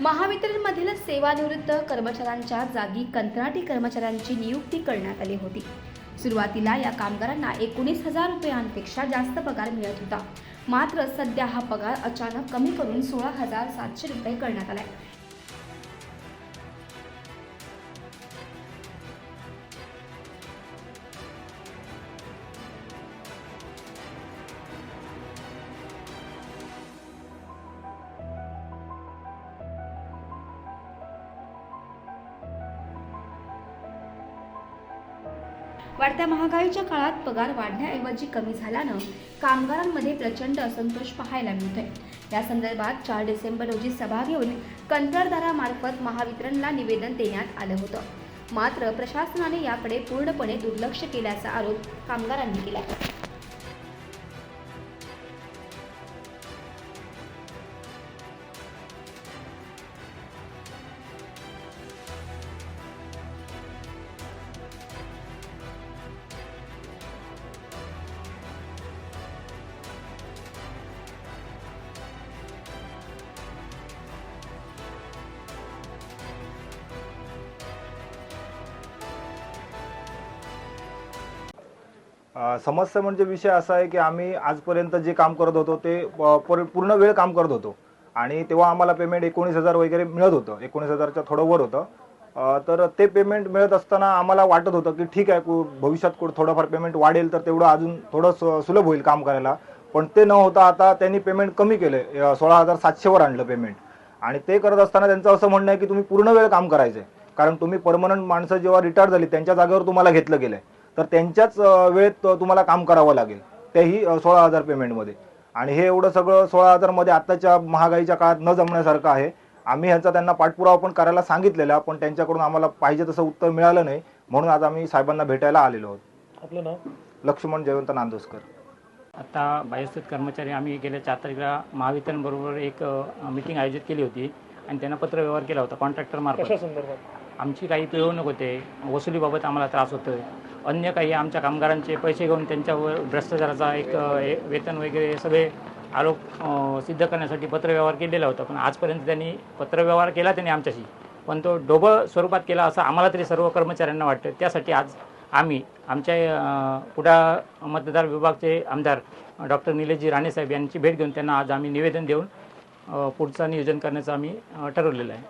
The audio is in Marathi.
महावितरणमधील सेवानिवृत्त कर्मचाऱ्यांच्या जागी कंत्राटी कर्मचाऱ्यांची नियुक्ती करण्यात आली होती. सुरुवातीला या कामगारांना एकोणीस हजार रुपयांपेक्षा जास्त पगार मिळत होता. मात्र सध्या हा पगार अचानक कमी करून सोळा हजार सातशे रुपये करण्यात आलाय. वाढत्या महागाईच्या काळात पगार वाढण्याऐवजी कमी झाल्यानं कामगारांमध्ये प्रचंड असंतोष पाहायला मिळतोय. या संदर्भात चार डिसेंबर रोजी सभा घेऊन कंत्राटदारामार्फत महावितरणला निवेदन देण्यात आलं होतं. मात्र प्रशासनाने याकडे पूर्णपणे दुर्लक्ष केल्याचा आरोप कामगारांनी केला समस्या म्हणजे विषय असा आहे की आम्ही आजपर्यंत जे काम करत होतो ते प- पर- पूर्ण वेळ काम करत होतो. आणि तेव्हा आम्हाला पेमेंट एकोणीस हजार वगैरे मिळत होतं. एकोणीस हजारच्या थोडं वर होतं. तर ते पेमेंट मिळत असताना आम्हाला वाटत होतं की ठीक आहे कु- भविष्यात कुठं थोडंफार पेमेंट वाढेल तर तेवढं अजून थोडं सुलभ होईल काम करायला. पण ते न होता आता त्यांनी पेमेंट कमी केलं सोळा हजार सातशेवर आणलं पेमेंट आणि ते करत असताना त्यांचं असं म्हणणं आहे की तुम्ही पूर्ण वेळ काम करायचं आहे कारण तुम्ही परमनंट माणसं जेव्हा रिटायर झाली त्यांच्या जागेवर तुम्हाला घेतलं गेलं आहे तर त्यांच्याच वेळेत तुम्हाला काम करावं लागेल. तेही सोळा हजार पेमेंटमध्ये. आणि हे एवढं सगळं सोळा हजारमध्ये आत्ताच्या महागाईच्या काळात न जमण्यासारखं आहे. आम्ही ह्याचा त्यांना पाठपुरावा पण करायला सांगितलेला पण त्यांच्याकडून आम्हाला पाहिजे तसं उत्तर मिळालं नाही. म्हणून आज आम्ही साहेबांना भेटायला आलेलो आहोत. आपलं नाव? लक्ष्मण जयवंत नांदोसकर. आता बायोस्थित कर्मचारी आम्ही गेल्या चार तारखेला महावितरणबरोबर एक मीटिंग आयोजित केली होती. आणि त्यांना पत्रव्यवहार केला होता कॉन्ट्रॅक्टर कशा मार्फत संदर्भात? आमची काही पिळवणूक होते. वसुलीबाबत आम्हाला त्रास होतोय. अन्य काही आमच्या कामगारांचे पैसे घेऊन त्यांच्यावर भ्रष्टाचाराचा एक हे वेतन वगैरे सगळे आरोप सिद्ध करण्यासाठी पत्रव्यवहार केलेला होता. पण आजपर्यंत त्यांनी पत्रव्यवहार केला त्यांनी आमच्याशी. पण तो डोबं स्वरूपात केला असं आम्हाला तरी सर्व कर्मचाऱ्यांना वाटतं. त्यासाठी आज आम्ही आमच्या कुडा मतदार विभागचे आमदार डॉक्टर निलेशजी राणेसाहेब यांची भेट घेऊन त्यांना आज आम्ही निवेदन देऊन पुढचं नियोजन करण्याचं आम्ही ठरवलेलं आहे.